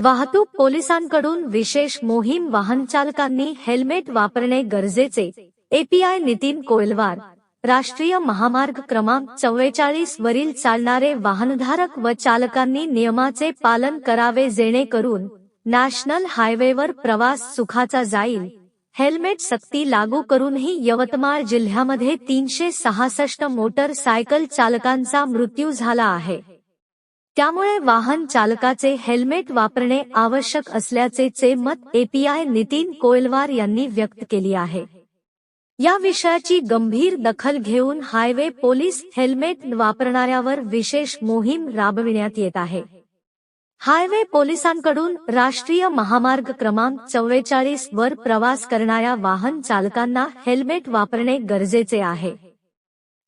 वाहतूक पोलिसांकडून विशेष मोहीम वाहन चालकांनी हेल्मेट वापरणे गरजेचे. एपीआय नितीन कोयलवार राष्ट्रीय महामार्ग क्रमांक चव्वेचाळीस वरील चालणारे वाहनधारक व चालकांनी नियमाचे पालन करावे जेणेकरून नॅशनल हायवेवर प्रवास सुखाचा जाईल. हेल्मेट सक्ती लागू करूनही यवतमाळ जिल्ह्यामध्ये तीनशे सहासष्ट मोटर सायकल चालकांचा मृत्यू झाला आहे. त्यामुळे वाहन चालकाचे हेल्मेट वापरणे आवश्यक असल्याचे चे मत एपीआय नितीन कोयलवार यांनी व्यक्त केली आहे. या विषयाची गंभीर दखल घेऊन हायवे पोलीस हेल्मेट वापरणाऱ्यावर विशेष मोहीम राबविण्यात येत आहे. हायवे पोलिसांकडून राष्ट्रीय महामार्ग क्रमांक चव्वेचाळीस वर प्रवास करणाऱ्या वाहन चालकांना हेल्मेट वापरणे गरजेचे आहे.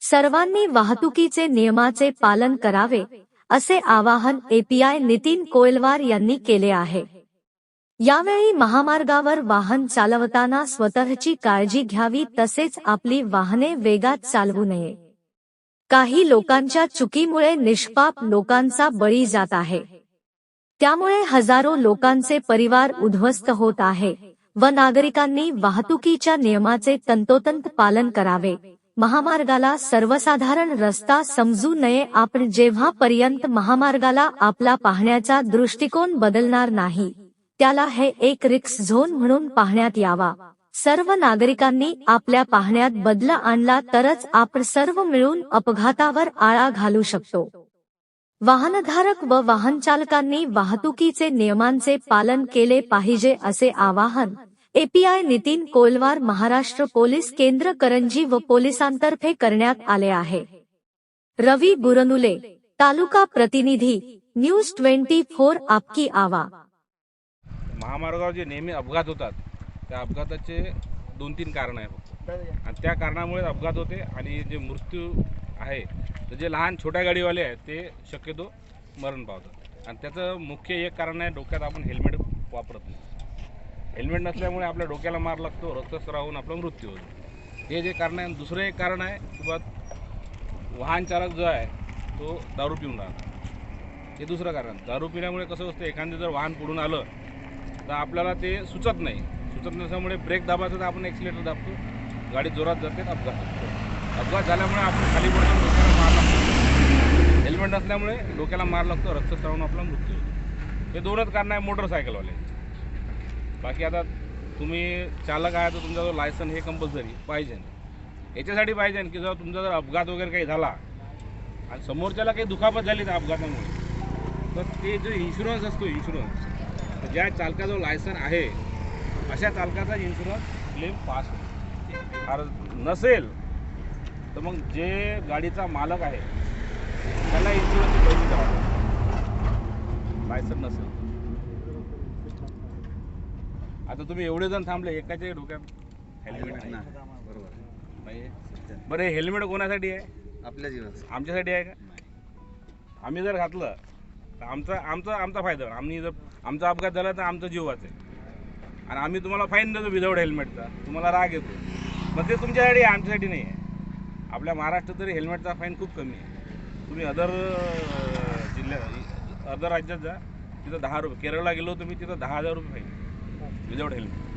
सर्वांनी वाहतुकीचे नियमाचे पालन करावे असे आवाहन एपीआय नितीन कोयलवार यांनी केले आहे. यावेळी महामार्गावर वाहन चालवताना स्वतःची काळजी घ्यावी तसेच आपली वाहने वेगात चालवू नये. काही लोकांच्या चुकीमुळे निष्पाप लोकांचा बळी जात आहे. त्यामुळे हजारो लोकांचे परिवार उद्ध्वस्त होत आहे व नागरिकांनी वाहतुकीच्या नियमाचे तंतोतंत पालन करावे. महामार्गाला सर्वसाधारण रस्ता समजू नये. आपण जेव्हापर्यंत महामार्गाला आपला पाहण्याचा दृष्टिकोन बदलणार नाही त्याला हे एक रिक्स झोन म्हणून पाहण्यात यावा. सर्व नागरिकांनी आपल्या पाहण्यात बदल आणला तरच आपण सर्व मिळून अपघातावर आळा घालू शकतो. वाहनधारक व वाहन चालकांनी वाहतुकीचे नियमांचे पालन केले पाहिजे असे आवाहन एपीआय नितीन कोलवार महाराष्ट्र पोलीस केंद्र करंजी व पोलिसांतर्फे करण्यात आले आहे. रवी गुरनुले तालुका प्रतिनिधी न्यूज ट्वेंटी फोर आपकी आवा. महामार्गावर जे नेहमी अपघात होतात त्या अपघाताचे दोन तीन कारण आहे फक्त. आणि त्या कारणामुळे अपघात होते आणि जे मृत्यू आहे तर जे लहान छोट्या गाडीवाले आहेत ते शक्यतो मरण पावतात. आणि त्याचं मुख्य एक कारण आहे डोक्यात आपण हेल्मेट वापरत नाही. हेल्मेट नसल्यामुळे आपल्या डोक्याला मार लागतो रक्तस्राव होऊन आपला मृत्यू होतो. हे जे कारण आहे दुसरं एक कारण आहे की बा वाहन चालक जो आहे तो दारू पिऊन राहतो. हे दुसरं कारण. दारू पिण्यामुळे कसं असतं एखादं जर वाहन पुढून आलं तर आपल्याला ते सुचत नाही. सुचत नसल्यामुळे ब्रेक दाबायचं तर आपण एक्सिलेटर दाबतो गाडी जोरात जाते तर अपघात होतो. अपघात झाल्यामुळे आपण खाली पडतो डोक्याला मार लागतो. हेल्मेट नसल्यामुळे डोक्याला मार लागतो रक्तस्रावून आपला मृत्यू होतो. हे दोनच कारण आहे मोटरसायकलवाले. बाकी आता तुम्ही चालक आहे तर तुमचा जो लायसन हे कंपल्सरी पाहिजे. याच्यासाठी पाहिजे की जर तुमचा जर अपघात वगैरे काही झाला आणि समोरच्याला काही दुखापत झाली त्या अपघातामुळे तर ते जो इन्शुरन्स असतो इन्शुरन्स तर ज्या चालकाचा लायसन आहे अशा चालकाचा इन्शुरन्स क्लेम पास होतो और नसेल तर मग जे गाडीचा मालक आहे त्याला इन्शुरन्स पैसे द्यावा लायसन नसेल. आता तुम्ही एवढे जण थांबले एकाच्या डोक्यात हेल्मेट नाही. बरोबर. बरं हे हेल्मेट कोणासाठी आहे? आपल्या जीवनात आमच्यासाठी आहे का? आम्ही जर घातलं तर आमचा आमचा आमचा फायदा होईल. आम्ही जर आमचा अपघात झाला तर आमचा जीव वाचेल आणि आम्ही तुम्हाला फाईन देतो विदाऊट हेल्मेटचा तुम्हाला राग येतो. मग ते तुमच्यासाठी आहे आमच्यासाठी नाही आहे. आपल्या महाराष्ट्रात तरी हेल्मेटचा फाईन खूप कमी आहे. तुम्ही अदर जिल्ह्यात अदर राज्यात जा. तिथं दहा रुपये केरळला गेलो तुम्ही तिथं दहा हजार रुपये फाईन विदाऊट हेल्मेट